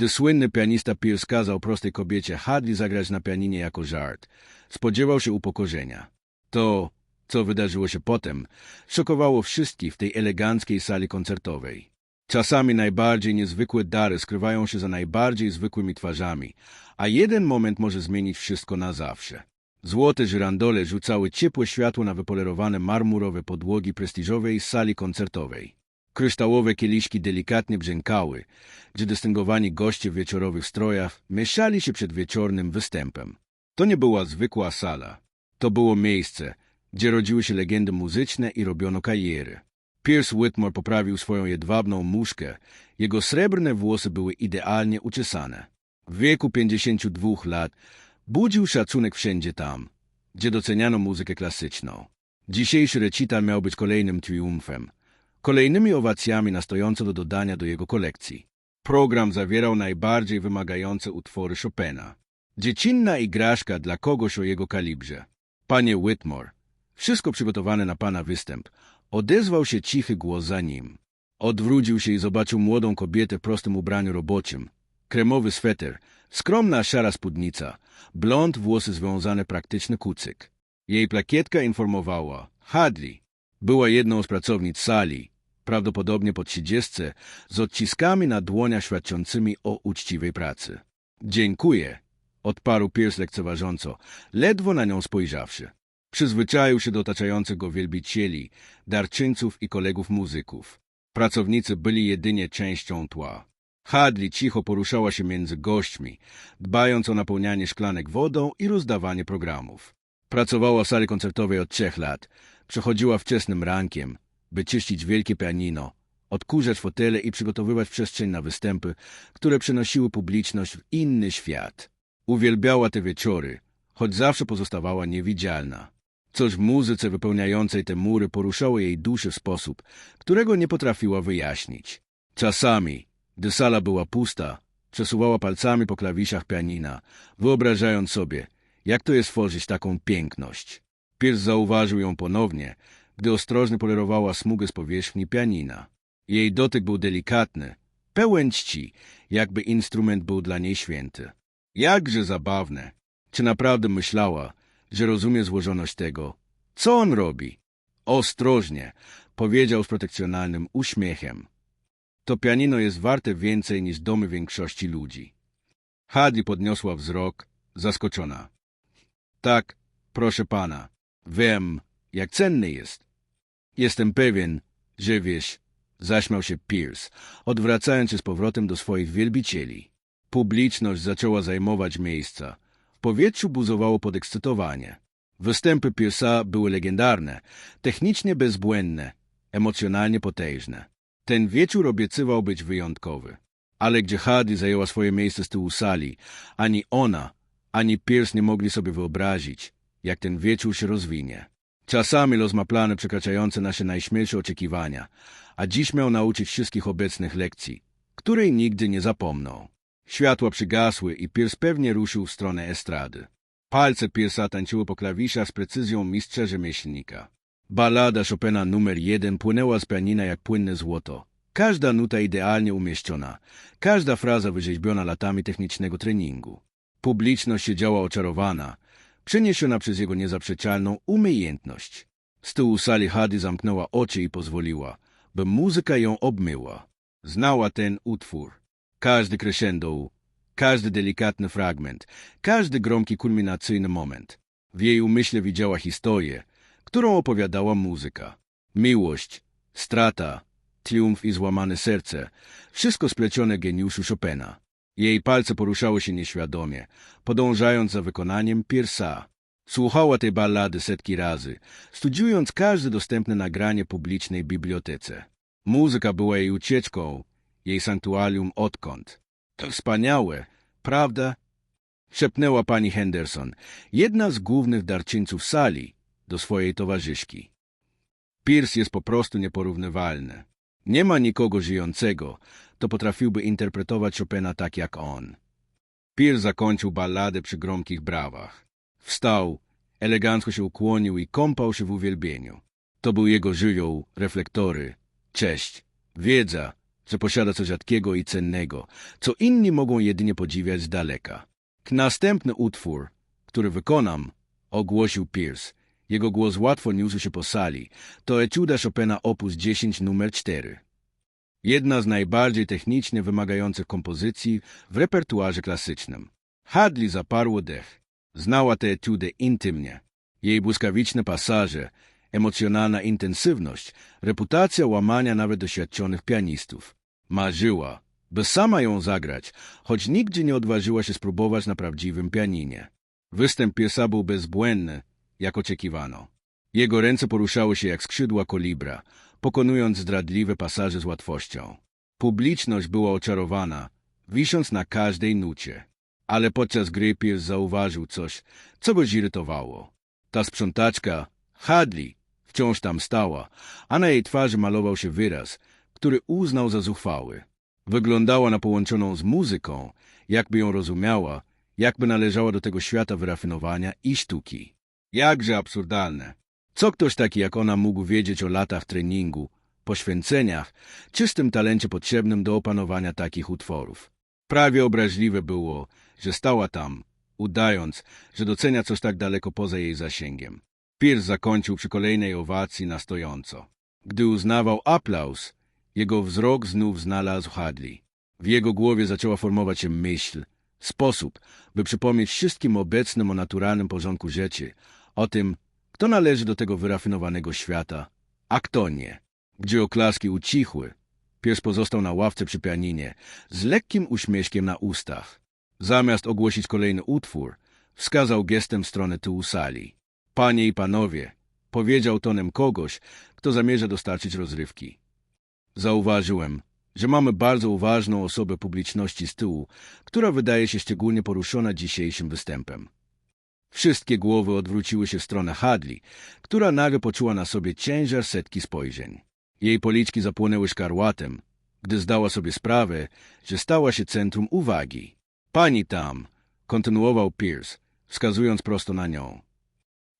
Gdy słynny pianista Pierce kazał prostej kobiecie Hadley zagrać na pianinie jako żart, spodziewał się upokorzenia. To, co wydarzyło się potem, szokowało wszystkich w tej eleganckiej sali koncertowej. Czasami najbardziej niezwykłe dary skrywają się za najbardziej zwykłymi twarzami, a jeden moment może zmienić wszystko na zawsze. Złote żyrandole rzucały ciepłe światło na wypolerowane marmurowe podłogi prestiżowej sali koncertowej. Kryształowe kieliszki delikatnie brzękały, gdzie dystyngowani goście w wieczorowych strojach mieszali się przed wieczornym występem. To nie była zwykła sala. To było miejsce, gdzie rodziły się legendy muzyczne i robiono kariery. Pierce Whitmore poprawił swoją jedwabną muszkę. Jego srebrne włosy były idealnie uczesane. W wieku 52 lat budził szacunek wszędzie tam, gdzie doceniano muzykę klasyczną. Dzisiejszy recital miał być kolejnym triumfem, kolejnymi owacjami na stojąco do dodania do jego kolekcji. Program zawierał najbardziej wymagające utwory Chopina. Dziecinna igraszka dla kogoś o jego kalibrze. Panie Whitmore, wszystko przygotowane na pana występ, odezwał się cichy głos za nim. Odwrócił się i zobaczył młodą kobietę w prostym ubraniu roboczym. Kremowy sweter, skromna szara spódnica, blond, włosy związane praktyczny kucyk. Jej plakietka informowała, Hadley, była jedną z pracownic sali, prawdopodobnie po trzydziestce, z odciskami na dłoniach świadczącymi o uczciwej pracy. Dziękuję, odparł Pierce lekceważąco, ledwo na nią spojrzawszy. Przyzwyczaił się do otaczających go wielbicieli, darczyńców i kolegów muzyków. Pracownicy byli jedynie częścią tła. Hadley cicho poruszała się między gośćmi, dbając o napełnianie szklanek wodą i rozdawanie programów. Pracowała w sali koncertowej od trzech lat. Przechodziła wczesnym rankiem, by czyścić wielkie pianino, odkurzać fotele i przygotowywać przestrzeń na występy, które przenosiły publiczność w inny świat. Uwielbiała te wieczory, choć zawsze pozostawała niewidzialna. Coś w muzyce wypełniającej te mury poruszało jej duszę w sposób, którego nie potrafiła wyjaśnić. Czasami, gdy sala była pusta, przesuwała palcami po klawiszach pianina, wyobrażając sobie, jak to jest tworzyć taką piękność. Pierce zauważył ją ponownie, gdy ostrożnie polerowała smugę z powierzchni pianina. Jej dotyk był delikatny, pełen czci, jakby instrument był dla niej święty. Jakże zabawne! Czy naprawdę myślała, że rozumie złożoność tego? Co on robi? Ostrożnie, powiedział z protekcjonalnym uśmiechem. To pianino jest warte więcej niż domy większości ludzi. Hadi podniosła wzrok, zaskoczona. Tak, proszę pana, wiem, jak cenny jest. Jestem pewien, że wiesz, zaśmiał się Pierce, odwracając się z powrotem do swoich wielbicieli. Publiczność zaczęła zajmować miejsca. W powietrzu buzowało podekscytowanie. Występy Pierce'a były legendarne, technicznie bezbłędne, emocjonalnie potężne. Ten wieczór obiecywał być wyjątkowy. Ale gdzie Hardy zajęła swoje miejsce z tyłu sali, ani ona, ani Pierce nie mogli sobie wyobrazić, jak ten wieczór się rozwinie. Czasami los ma plany przekraczające nasze najśmielsze oczekiwania, a dziś miał nauczyć wszystkich obecnych lekcji, której nigdy nie zapomną. Światła przygasły i Pierce pewnie ruszył w stronę estrady. Palce Pierce'a tańczyły po klawiszach z precyzją mistrza rzemieślnika. Balada Chopina numer jeden płynęła z pianina jak płynne złoto. Każda nuta idealnie umieszczona, każda fraza wyrzeźbiona latami technicznego treningu. Publiczność siedziała oczarowana, przeniesiona przez jego niezaprzeczalną umiejętność. Z tyłu sali Hady zamknęła oczy i pozwoliła, by muzyka ją obmyła. Znała ten utwór. Każdy crescendo, każdy delikatny fragment, każdy gromki kulminacyjny moment. W jej umyśle widziała historię, którą opowiadała muzyka. Miłość, strata, triumf i złamane serce, wszystko splecione geniuszu Chopina. Jej palce poruszały się nieświadomie, podążając za wykonaniem Piersa. Słuchała tej ballady setki razy, studiując każde dostępne nagranie publicznej bibliotece. Muzyka była jej ucieczką, jej sanktuarium odkąd. To wspaniałe, prawda? Szepnęła pani Henderson, jedna z głównych darczyńców sali, do swojej towarzyszki. Pierce jest po prostu nieporównywalny. Nie ma nikogo żyjącego, kto potrafiłby interpretować Chopina tak jak on. Pierce zakończył balladę przy gromkich brawach. Wstał, elegancko się ukłonił i kąpał się w uwielbieniu. To był jego żywioł, reflektory, cześć, wiedza, że posiada coś rzadkiego i cennego, co inni mogą jedynie podziwiać z daleka. Następny utwór, który wykonam, ogłosił Pierce. Jego głos łatwo niósł się po sali. To etuda Chopina op. 10 numer 4. Jedna z najbardziej technicznie wymagających kompozycji w repertuarze klasycznym. Hadley zaparło dech. Znała tę etudę intymnie. Jej błyskawiczne pasaże, emocjonalna intensywność, reputacja łamania nawet doświadczonych pianistów. Marzyła, by sama ją zagrać, choć nigdzie nie odważyła się spróbować na prawdziwym pianinie. Występ Piersa był bezbłędny, jak oczekiwano. Jego ręce poruszały się jak skrzydła kolibra, pokonując zdradliwe pasaże z łatwością. Publiczność była oczarowana, wisząc na każdej nucie. Ale podczas gry Pierce zauważył coś, co go zirytowało. Ta sprzątaczka, Hadley, wciąż tam stała, a na jej twarzy malował się wyraz, który uznał za zuchwały. Wyglądała na połączoną z muzyką, jakby ją rozumiała, jakby należała do tego świata wyrafinowania i sztuki. Jakże absurdalne. Co ktoś taki jak ona mógł wiedzieć o latach treningu, poświęceniach, czystym talencie potrzebnym do opanowania takich utworów. Prawie obraźliwe było, że stała tam, udając, że docenia coś tak daleko poza jej zasięgiem. Pierce zakończył przy kolejnej owacji na stojąco. Gdy uznawał aplauz, jego wzrok znów znalazł Hadley. W jego głowie zaczęła formować się myśl, sposób, by przypomnieć wszystkim obecnym o naturalnym porządku rzeczy, o tym, kto należy do tego wyrafinowanego świata, a kto nie. Gdzie oklaski ucichły, pies pozostał na ławce przy pianinie, z lekkim uśmieszkiem na ustach. Zamiast ogłosić kolejny utwór, wskazał gestem stronę tyłu sali. Panie i panowie, powiedział tonem kogoś, kto zamierza dostarczyć rozrywki. Zauważyłem, że mamy bardzo uważną osobę publiczności z tyłu, która wydaje się szczególnie poruszona dzisiejszym występem. Wszystkie głowy odwróciły się w stronę Hadley, która nagle poczuła na sobie ciężar setki spojrzeń. Jej policzki zapłonęły szkarłatem, gdy zdała sobie sprawę, że stała się centrum uwagi. Pani tam, kontynuował Pierce, wskazując prosto na nią.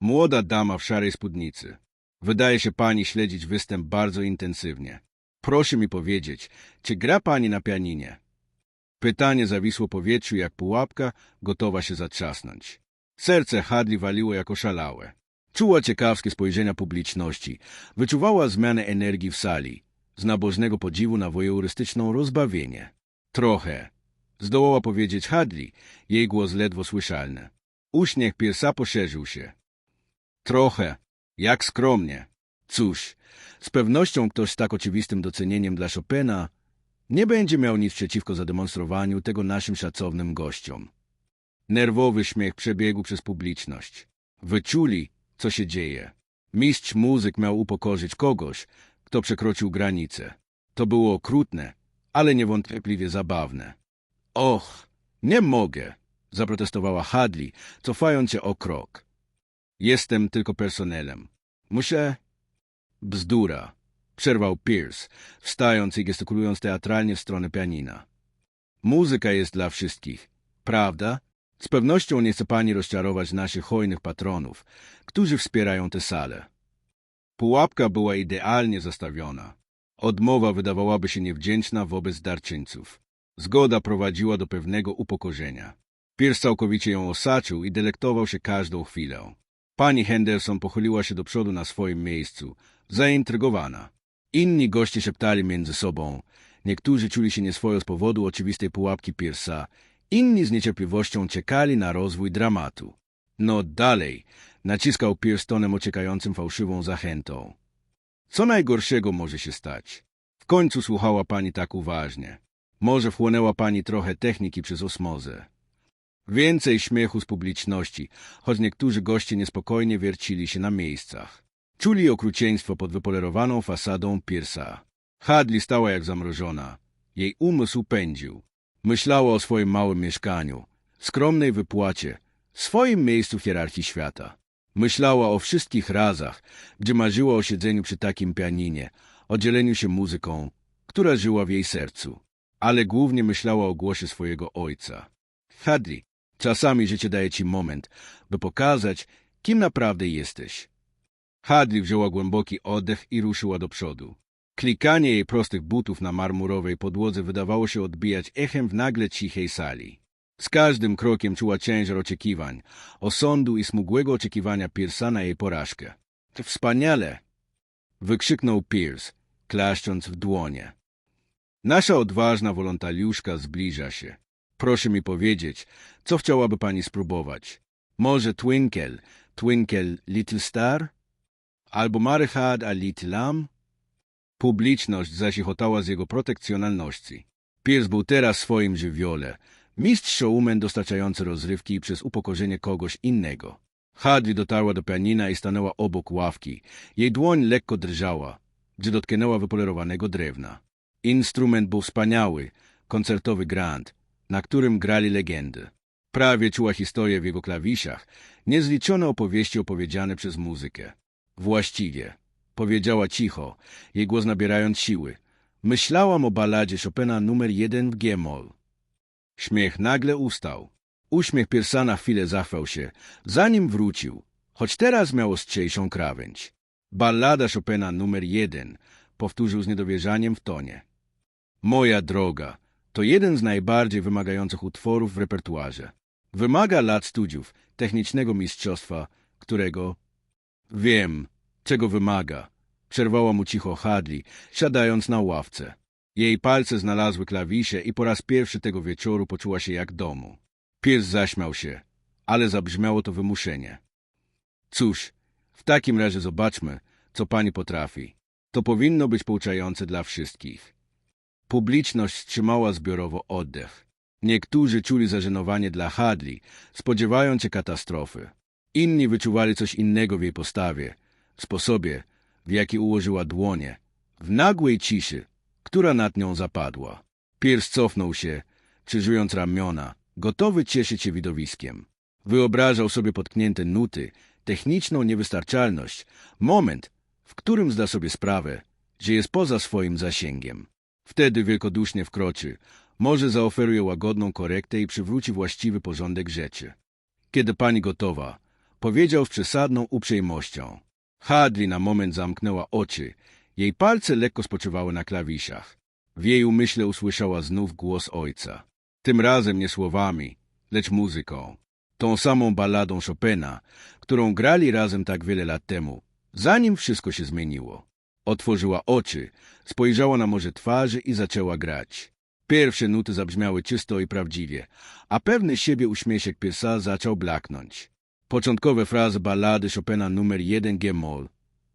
Młoda dama w szarej spódnicy. Wydaje się pani śledzić występ bardzo intensywnie. Proszę mi powiedzieć, czy gra pani na pianinie? Pytanie zawisło powietrzu jak pułapka, gotowa się zatrzasnąć. Serce Hadley waliło jako szalałe. Czuła ciekawskie spojrzenia publiczności, wyczuwała zmianę energii w sali, z nabożnego podziwu na wojorystyczną rozbawienie. Trochę, zdołała powiedzieć Hadley, jej głos ledwo słyszalny. Uśmiech Piersa poszerzył się. Trochę, jak skromnie. Cóż, z pewnością ktoś z tak oczywistym docenieniem dla Chopina nie będzie miał nic przeciwko zademonstrowaniu tego naszym szacownym gościom. Nerwowy śmiech przebiegł przez publiczność. Wyczuli, co się dzieje. Mistrz muzyk miał upokorzyć kogoś, kto przekroczył granicę. To było okrutne, ale niewątpliwie zabawne. Och, nie mogę, zaprotestowała Hadley, cofając się o krok. Jestem tylko personelem. Muszę... Bzdura, przerwał Pierce, wstając i gestykulując teatralnie w stronę pianina. Muzyka jest dla wszystkich, prawda? Z pewnością nie chce pani rozczarować naszych hojnych patronów, którzy wspierają tę salę. Pułapka była idealnie zastawiona. Odmowa wydawałaby się niewdzięczna wobec darczyńców. Zgoda prowadziła do pewnego upokorzenia. Pierce całkowicie ją osaczył i delektował się każdą chwilę. Pani Henderson pochyliła się do przodu na swoim miejscu, zaintrygowana. Inni goście szeptali między sobą. Niektórzy czuli się nieswojo z powodu oczywistej pułapki Piersa, inni z niecierpliwością czekali na rozwój dramatu. No dalej, naciskał Pierce tonem ociekającym fałszywą zachętą. Co najgorszego może się stać? W końcu słuchała pani tak uważnie. Może wchłonęła pani trochę techniki przez osmozę. Więcej śmiechu z publiczności, choć niektórzy goście niespokojnie wiercili się na miejscach. Czuli okrucieństwo pod wypolerowaną fasadą Piersa. Hadley stała jak zamrożona. Jej umysł pędził. Myślała o swoim małym mieszkaniu, skromnej wypłacie, swoim miejscu w hierarchii świata. Myślała o wszystkich razach, gdzie marzyła o siedzeniu przy takim pianinie, o dzieleniu się muzyką, która żyła w jej sercu. Ale głównie myślała o głosie swojego ojca. Hadley, czasami życie daje ci moment, by pokazać, kim naprawdę jesteś. Hadley wzięła głęboki oddech i ruszyła do przodu. Klikanie jej prostych butów na marmurowej podłodze wydawało się odbijać echem w nagle cichej sali. Z każdym krokiem czuła ciężar oczekiwań, osądu i smugłego oczekiwania Piersa na jej porażkę. Wspaniale! wykrzyknął Pierce, klaszcząc w dłonie. Nasza odważna wolontariuszka zbliża się. Proszę mi powiedzieć, co chciałaby pani spróbować? Może Twinkle, Twinkle Little Star? Albo Marychad a Little Lamb? Publiczność zasichotała z jego protekcjonalności. Pierce był teraz swoim żywiole, mistrz showman dostarczający rozrywki przez upokorzenie kogoś innego. Hadley dotarła do pianina i stanęła obok ławki. Jej dłoń lekko drżała, gdy dotknęła wypolerowanego drewna. Instrument był wspaniały, koncertowy grand, na którym grali legendy. Prawie czuła historię w jego klawiszach, niezliczone opowieści opowiedziane przez muzykę. Właściwie, powiedziała cicho, jej głos nabierając siły. Myślałam o balladzie Chopina numer jeden w G-moll. Śmiech nagle ustał. Uśmiech Piersa na chwilę zachwał się, zanim wrócił, choć teraz miał ostrzejszą krawędź. Ballada Chopina numer jeden, powtórzył z niedowierzaniem w tonie. Moja droga, to jeden z najbardziej wymagających utworów w repertuarze. Wymaga lat studiów, technicznego mistrzostwa, którego... Wiem, czego wymaga, przerwała mu cicho Hadley, siadając na ławce. Jej palce znalazły klawisze i po raz pierwszy tego wieczoru poczuła się jak domu. Pies zaśmiał się, ale zabrzmiało to wymuszenie. Cóż, w takim razie zobaczmy, co pani potrafi. To powinno być pouczające dla wszystkich. Publiczność wstrzymała zbiorowo oddech. Niektórzy czuli zażenowanie dla Hadley, spodziewając się katastrofy. Inni wyczuwali coś innego w jej postawie, sposobie, w jaki ułożyła dłonie, w nagłej ciszy, która nad nią zapadła. Pierce cofnął się, krzyżując ramiona, gotowy cieszyć się widowiskiem. Wyobrażał sobie potknięte nuty, techniczną niewystarczalność, moment, w którym zda sobie sprawę, że jest poza swoim zasięgiem. Wtedy wielkodusznie wkroczy, może zaoferuje łagodną korektę i przywróci właściwy porządek rzeczy. Kiedy pani gotowa, powiedział z przesadną uprzejmością. Hadley na moment zamknęła oczy, jej palce lekko spoczywały na klawiszach. W jej umyśle usłyszała znów głos ojca. Tym razem nie słowami, lecz muzyką. Tą samą balladą Chopina, którą grali razem tak wiele lat temu, zanim wszystko się zmieniło. Otworzyła oczy, spojrzała na morze twarzy i zaczęła grać. Pierwsze nuty zabrzmiały czysto i prawdziwie, a pewny siebie uśmieszek Piersa zaczął blaknąć. Początkowe frazy ballady Chopina numer 1 G-moll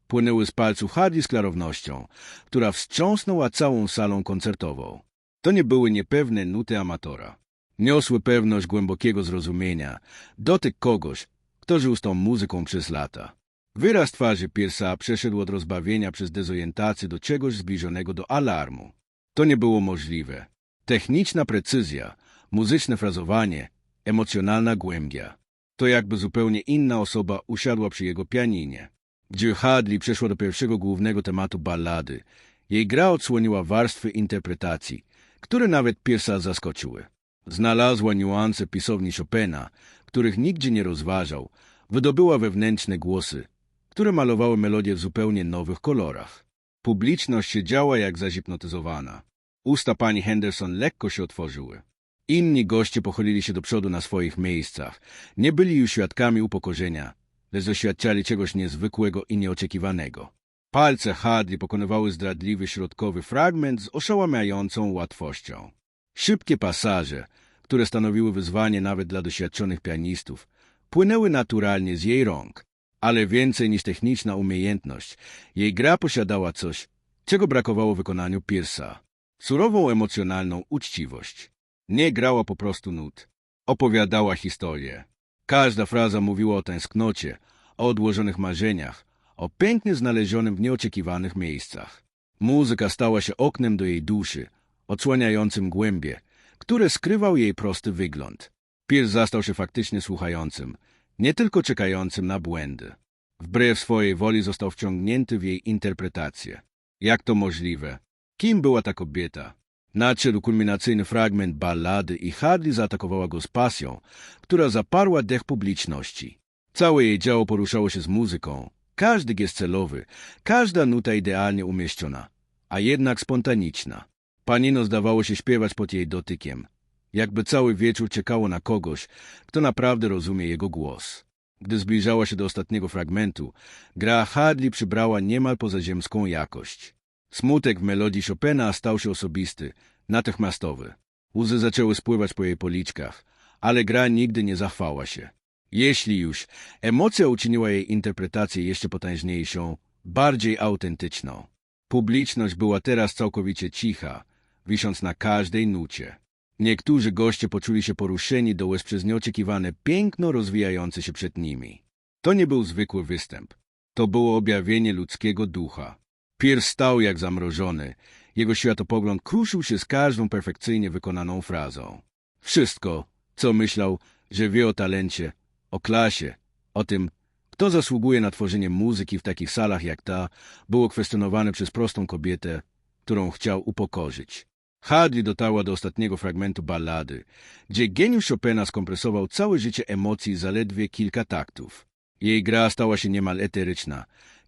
płynęły z palców Hardy z klarownością, która wstrząsnęła całą salą koncertową. To nie były niepewne nuty amatora. Niosły pewność głębokiego zrozumienia, dotyk kogoś, kto żył z tą muzyką przez lata. Wyraz twarzy Piersa przeszedł od rozbawienia przez dezorientację do czegoś zbliżonego do alarmu. To nie było możliwe. Techniczna precyzja, muzyczne frazowanie, emocjonalna głębia. To jakby zupełnie inna osoba usiadła przy jego pianinie. Gdzie Hadley przeszła do pierwszego głównego tematu ballady, jej gra odsłoniła warstwy interpretacji, które nawet Piersa zaskoczyły. Znalazła niuanse pisowni Chopina, których nigdzie nie rozważał, wydobyła wewnętrzne głosy, które malowały melodię w zupełnie nowych kolorach. Publiczność siedziała jak zahipnotyzowana. Usta pani Henderson lekko się otworzyły. Inni goście pochylili się do przodu na swoich miejscach. Nie byli już świadkami upokorzenia, lecz doświadczali czegoś niezwykłego i nieoczekiwanego. Palce Hadley pokonywały zdradliwy środkowy fragment z oszałamiającą łatwością. Szybkie pasaże, które stanowiły wyzwanie nawet dla doświadczonych pianistów, płynęły naturalnie z jej rąk, ale więcej niż techniczna umiejętność, jej gra posiadała coś, czego brakowało wykonaniu Piersa. Surową emocjonalną uczciwość. Nie grała po prostu nut. Opowiadała historię. Każda fraza mówiła o tęsknocie, o odłożonych marzeniach, o pięknie znalezionym w nieoczekiwanych miejscach. Muzyka stała się oknem do jej duszy, odsłaniającym głębie, które skrywał jej prosty wygląd. Pierce zastał się faktycznie słuchającym, nie tylko czekającym na błędy. Wbrew swojej woli został wciągnięty w jej interpretację. Jak to możliwe? Kim była ta kobieta? Nadszedł kulminacyjny fragment ballady i Hardy zaatakowała go z pasją, która zaparła dech publiczności. Całe jej działo poruszało się z muzyką, każdy gest celowy, każda nuta idealnie umieszczona, a jednak spontaniczna. Panino zdawało się śpiewać pod jej dotykiem, jakby cały wieczór czekało na kogoś, kto naprawdę rozumie jego głos. Gdy zbliżała się do ostatniego fragmentu, gra Hadley przybrała niemal pozaziemską jakość. Smutek w melodii Chopina stał się osobisty, natychmiastowy. Łzy zaczęły spływać po jej policzkach, ale gra nigdy nie zachwała się. Jeśli już, emocja uczyniła jej interpretację jeszcze potężniejszą, bardziej autentyczną. Publiczność była teraz całkowicie cicha, wisząc na każdej nucie. Niektórzy goście poczuli się poruszeni do łez przez nieoczekiwane piękno rozwijające się przed nimi. To nie był zwykły występ. To było objawienie ludzkiego ducha. Pierce stał jak zamrożony. Jego światopogląd kruszył się z każdą perfekcyjnie wykonaną frazą. Wszystko, co myślał, że wie o talencie, o klasie, o tym, kto zasługuje na tworzenie muzyki w takich salach jak ta, było kwestionowane przez prostą kobietę, którą chciał upokorzyć. Hadley dotarła do ostatniego fragmentu ballady, gdzie geniusz Chopina skompresował całe życie emocji zaledwie kilka taktów. Jej gra stała się niemal eteryczna.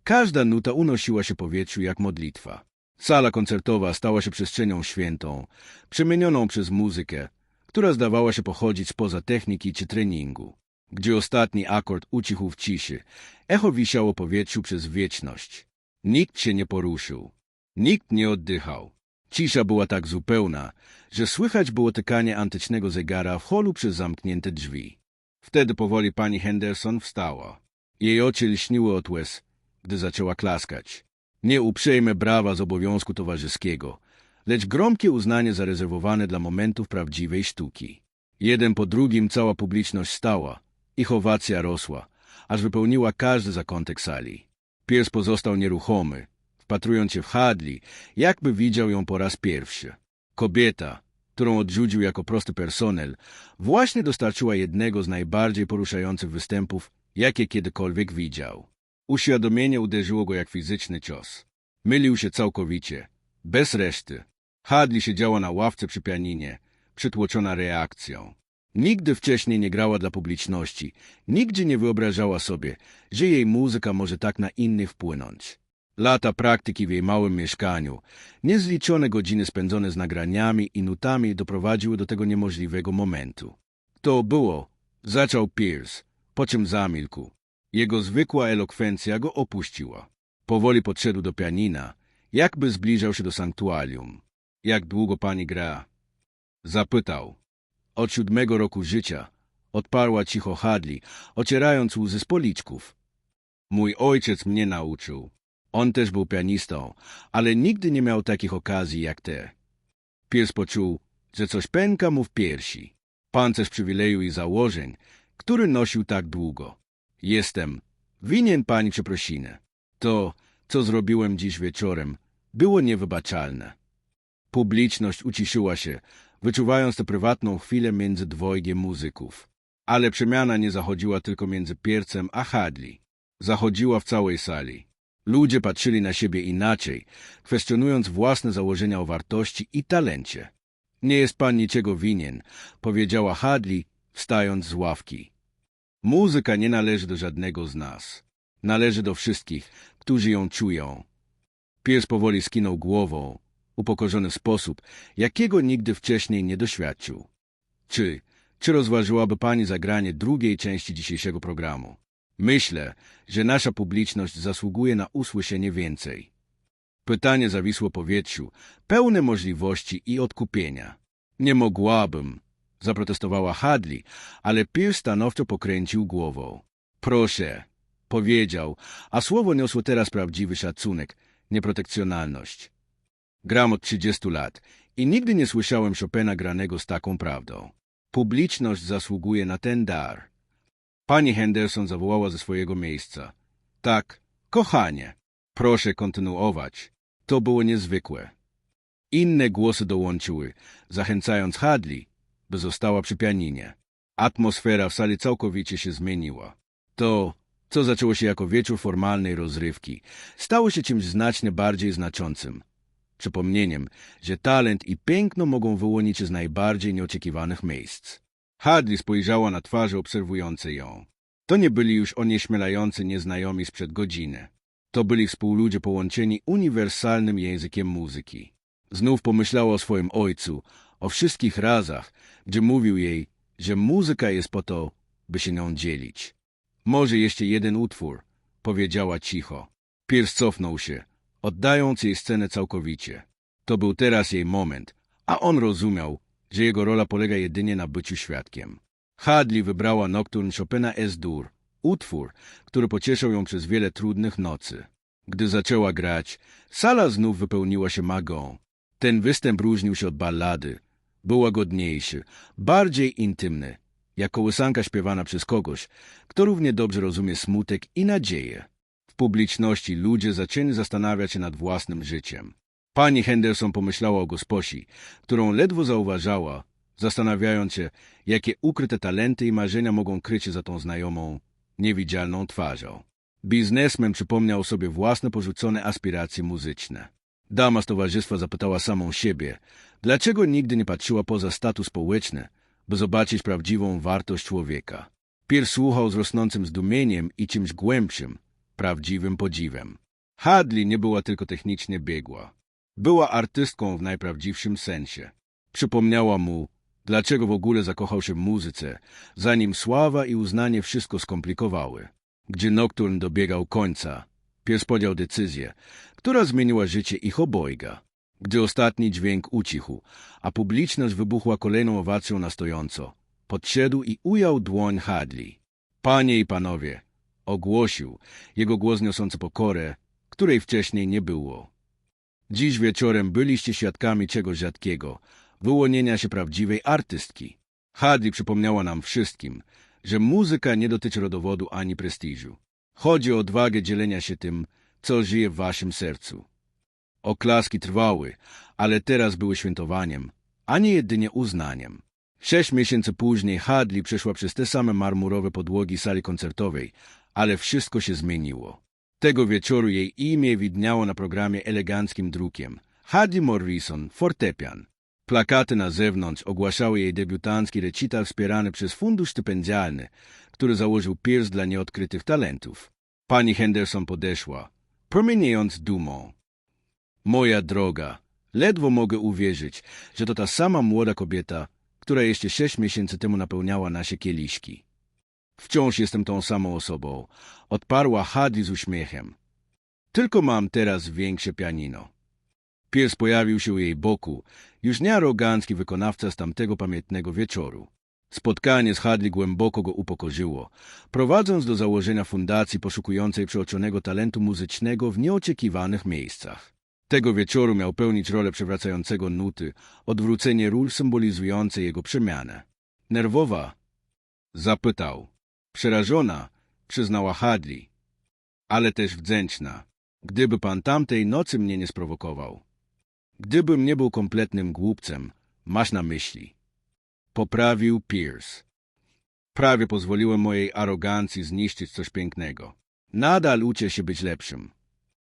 Każda nuta unosiła się powietrzu jak modlitwa. Sala koncertowa stała się przestrzenią świętą, przemienioną przez muzykę, która zdawała się pochodzić spoza techniki czy treningu. Gdzie ostatni akord ucichł w ciszy, echo wisiało powietrzu przez wieczność. Nikt się nie poruszył. Nikt nie oddychał. Cisza była tak zupełna, że słychać było tykanie antycznego zegara w holu przez zamknięte drzwi. Wtedy powoli pani Henderson wstała. Jej oczy lśniły od łez, gdy zaczęła klaskać. Nie uprzejme brawa z obowiązku towarzyskiego, lecz gromkie uznanie zarezerwowane dla momentów prawdziwej sztuki. Jeden po drugim cała publiczność stała, ich owacja rosła, aż wypełniła każdy zakątek sali. Pies pozostał nieruchomy, wpatrując się w Hadley, jakby widział ją po raz pierwszy. Kobieta, którą odrzucił jako prosty personel, właśnie dostarczyła jednego z najbardziej poruszających występów, jakie kiedykolwiek widział. Uświadomienie uderzyło go jak fizyczny cios. Mylił się całkowicie, bez reszty. Hadley siedziała na ławce przy pianinie, przytłoczona reakcją. Nigdy wcześniej nie grała dla publiczności, nigdzie nie wyobrażała sobie, że jej muzyka może tak na innych wpłynąć. Lata praktyki w jej małym mieszkaniu, niezliczone godziny spędzone z nagraniami i nutami doprowadziły do tego niemożliwego momentu. To było, zaczął Pierce, po czym zamilkł. Jego zwykła elokwencja go opuściła. Powoli podszedł do pianina, jakby zbliżał się do sanktuarium. Jak długo pani gra? Zapytał. Od siódmego roku życia, odparła cicho Hadley, ocierając łzy z policzków. Mój ojciec mnie nauczył. On też był pianistą, ale nigdy nie miał takich okazji jak te. Pies poczuł, że coś pęka mu w piersi. Pancerz przywileju i założeń, który nosił tak długo. Jestem winien pani przeprosinę. To, co zrobiłem dziś wieczorem, było niewybaczalne. Publiczność uciszyła się, wyczuwając tę prywatną chwilę między dwojgiem muzyków. Ale przemiana nie zachodziła tylko między Piercem a Hadley. Zachodziła w całej sali. Ludzie patrzyli na siebie inaczej, kwestionując własne założenia o wartości i talencie. Nie jest pan niczego winien, powiedziała Hadley, wstając z ławki. Muzyka nie należy do żadnego z nas. Należy do wszystkich, którzy ją czują. Pies powoli skinął głową, upokorzony sposób, jakiego nigdy wcześniej nie doświadczył. Czy, czy rozważyłaby pani zagranie drugiej części dzisiejszego programu? Myślę, że nasza publiczność zasługuje na usłyszenie więcej. Pytanie zawisło powietrzu, pełne możliwości i odkupienia. Nie mogłabym, zaprotestowała Hadley, ale Pierce stanowczo pokręcił głową. Proszę, powiedział, a słowo niosło teraz prawdziwy szacunek, nieprotekcjonalność. Gram od trzydziestu lat i nigdy nie słyszałem Chopina granego z taką prawdą. Publiczność zasługuje na ten dar. Pani Henderson zawołała ze swojego miejsca. Tak, kochanie, proszę kontynuować. To było niezwykłe. Inne głosy dołączyły, zachęcając Hadley, by została przy pianinie. Atmosfera w sali całkowicie się zmieniła. To, co zaczęło się jako wieczór formalnej rozrywki, stało się czymś znacznie bardziej znaczącym. Przypomnieniem, że talent i piękno mogą wyłonić się z najbardziej nieoczekiwanych miejsc. Hadley spojrzała na twarze obserwujące ją. To nie byli już onieśmielający nieznajomi sprzed godziny. To byli współludzie połączeni uniwersalnym językiem muzyki. Znów pomyślała o swoim ojcu, o wszystkich razach, gdzie mówił jej, że muzyka jest po to, by się nią dzielić. Może jeszcze jeden utwór, powiedziała cicho. Pierce cofnął się, oddając jej scenę całkowicie. To był teraz jej moment, a on rozumiał, że jego rola polega jedynie na byciu świadkiem. Hadley wybrała Nocturne Chopina S-dur, utwór, który pocieszał ją przez wiele trudnych nocy. Gdy zaczęła grać, sala znów wypełniła się magą. Ten występ różnił się od ballady. Był łagodniejszy, bardziej intymny, jak kołysanka śpiewana przez kogoś, kto równie dobrze rozumie smutek i nadzieję. W publiczności ludzie zaczęli zastanawiać się nad własnym życiem. Pani Henderson pomyślała o gosposi, którą ledwo zauważała, zastanawiając się, jakie ukryte talenty i marzenia mogą kryć się za tą znajomą, niewidzialną twarzą. Biznesmen przypomniał sobie własne porzucone aspiracje muzyczne. Dama z towarzystwa zapytała samą siebie, dlaczego nigdy nie patrzyła poza status społeczny, by zobaczyć prawdziwą wartość człowieka. Pierre słuchał z rosnącym zdumieniem i czymś głębszym, prawdziwym podziwem. Hadley nie była tylko technicznie biegła. Była artystką w najprawdziwszym sensie. Przypomniała mu, dlaczego w ogóle zakochał się w muzyce, zanim sława i uznanie wszystko skomplikowały. Gdzie Nocturne dobiegał końca, Pies podjął decyzję, która zmieniła życie ich obojga. Gdy ostatni dźwięk ucichł, a publiczność wybuchła kolejną owacją na stojąco, podszedł i ujął dłoń Hadley. Panie i panowie, ogłosił, jego głos niosący pokorę, której wcześniej nie było. Dziś wieczorem byliście świadkami czegoś rzadkiego, wyłonienia się prawdziwej artystki. Hadley przypomniała nam wszystkim, że muzyka nie dotyczy rodowodu ani prestiżu. Chodzi o odwagę dzielenia się tym, co żyje w waszym sercu. Oklaski trwały, ale teraz były świętowaniem, a nie jedynie uznaniem. Sześć miesięcy później Hadley przeszła przez te same marmurowe podłogi sali koncertowej, ale wszystko się zmieniło. Tego wieczoru jej imię widniało na programie eleganckim drukiem. Hadley Morrison, fortepian. Plakaty na zewnątrz ogłaszały jej debiutancki recital wspierany przez fundusz stypendialny, który założył Pierce dla nieodkrytych talentów. Pani Henderson podeszła, promieniejąc dumą. Moja droga, ledwo mogę uwierzyć, że to ta sama młoda kobieta, która jeszcze sześć miesięcy temu napełniała nasze kieliszki. Wciąż jestem tą samą osobą, odparła Hadi z uśmiechem. Tylko mam teraz większe pianino. Pies pojawił się u jej boku, już nie arogancki wykonawca z tamtego pamiętnego wieczoru. Spotkanie z Hadley głęboko go upokorzyło, prowadząc do założenia fundacji poszukującej przeoczonego talentu muzycznego w nieoczekiwanych miejscach. Tego wieczoru miał pełnić rolę przewracającego nuty, odwrócenie ról symbolizujące jego przemianę. Nerwowa? Zapytał. Przerażona, przyznała Hadley, ale też wdzięczna. Gdyby pan tamtej nocy mnie nie sprowokował. Gdybym nie był kompletnym głupcem, masz na myśli. Poprawił Pierce. Prawie pozwoliłem mojej arogancji zniszczyć coś pięknego. Nadal uczę się być lepszym.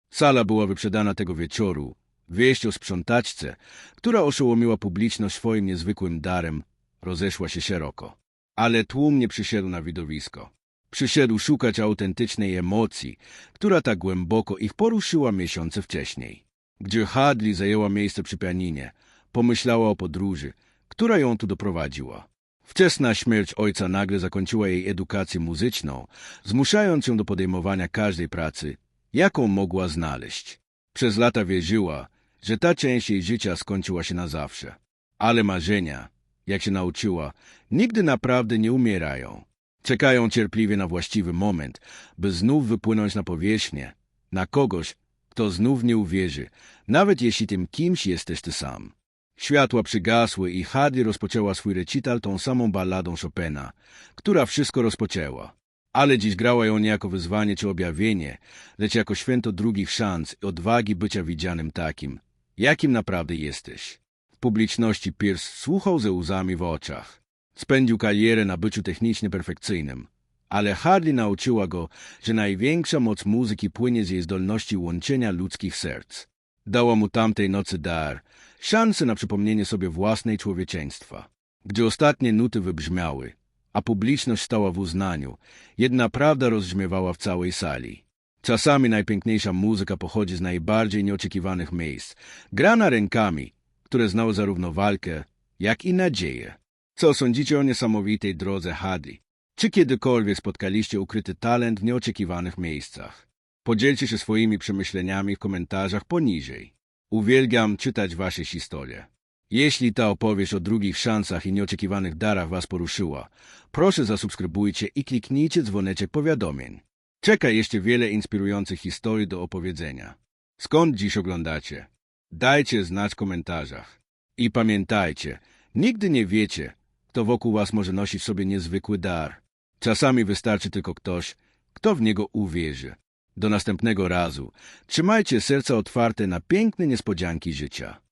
Sala była wyprzedana tego wieczoru. Wieść o sprzątaczce, która oszołomiła publiczność swoim niezwykłym darem, rozeszła się szeroko. Ale tłum nie przyszedł na widowisko. Przyszedł szukać autentycznej emocji, która tak głęboko ich poruszyła miesiące wcześniej. Gdzie Hadley zajęła miejsce przy pianinie, pomyślała o podróży, która ją tu doprowadziła. Wczesna śmierć ojca nagle zakończyła jej edukację muzyczną, zmuszając ją do podejmowania każdej pracy, jaką mogła znaleźć. Przez lata wierzyła, że ta część jej życia skończyła się na zawsze. Ale marzenia, jak się nauczyła, nigdy naprawdę nie umierają. Czekają cierpliwie na właściwy moment, by znów wypłynąć na powierzchnię, na kogoś, kto znów nie uwierzy, nawet jeśli tym kimś jesteś ty sam. Światła przygasły i Hadi rozpoczęła swój recital tą samą balladą Chopina, która wszystko rozpoczęła. Ale dziś grała ją nie jako wyzwanie czy objawienie, lecz jako święto drugich szans i odwagi bycia widzianym takim, jakim naprawdę jesteś. W publiczności Pierce słuchał ze łzami w oczach. Spędził karierę na byciu technicznie perfekcyjnym, ale Harley nauczyła go, że największa moc muzyki płynie z jej zdolności łączenia ludzkich serc. Dała mu tamtej nocy dar, szansę na przypomnienie sobie własnej człowieczeństwa. Gdy ostatnie nuty wybrzmiały, a publiczność stała w uznaniu, jedna prawda rozbrzmiewała w całej sali. Czasami najpiękniejsza muzyka pochodzi z najbardziej nieoczekiwanych miejsc, grana rękami, które znały zarówno walkę, jak i nadzieję. Co sądzicie o niesamowitej drodze Hadi? Czy kiedykolwiek spotkaliście ukryty talent w nieoczekiwanych miejscach? Podzielcie się swoimi przemyśleniami w komentarzach poniżej. Uwielbiam czytać wasze historie. Jeśli ta opowieść o drugich szansach i nieoczekiwanych darach was poruszyła, proszę zasubskrybujcie i kliknijcie dzwoneczek powiadomień. Czeka jeszcze wiele inspirujących historii do opowiedzenia. Skąd dziś oglądacie? Dajcie znać w komentarzach. I pamiętajcie, nigdy nie wiecie, kto wokół was może nosić sobie niezwykły dar. Czasami wystarczy tylko ktoś, kto w niego uwierzy. Do następnego razu. Trzymajcie serca otwarte na piękne niespodzianki życia.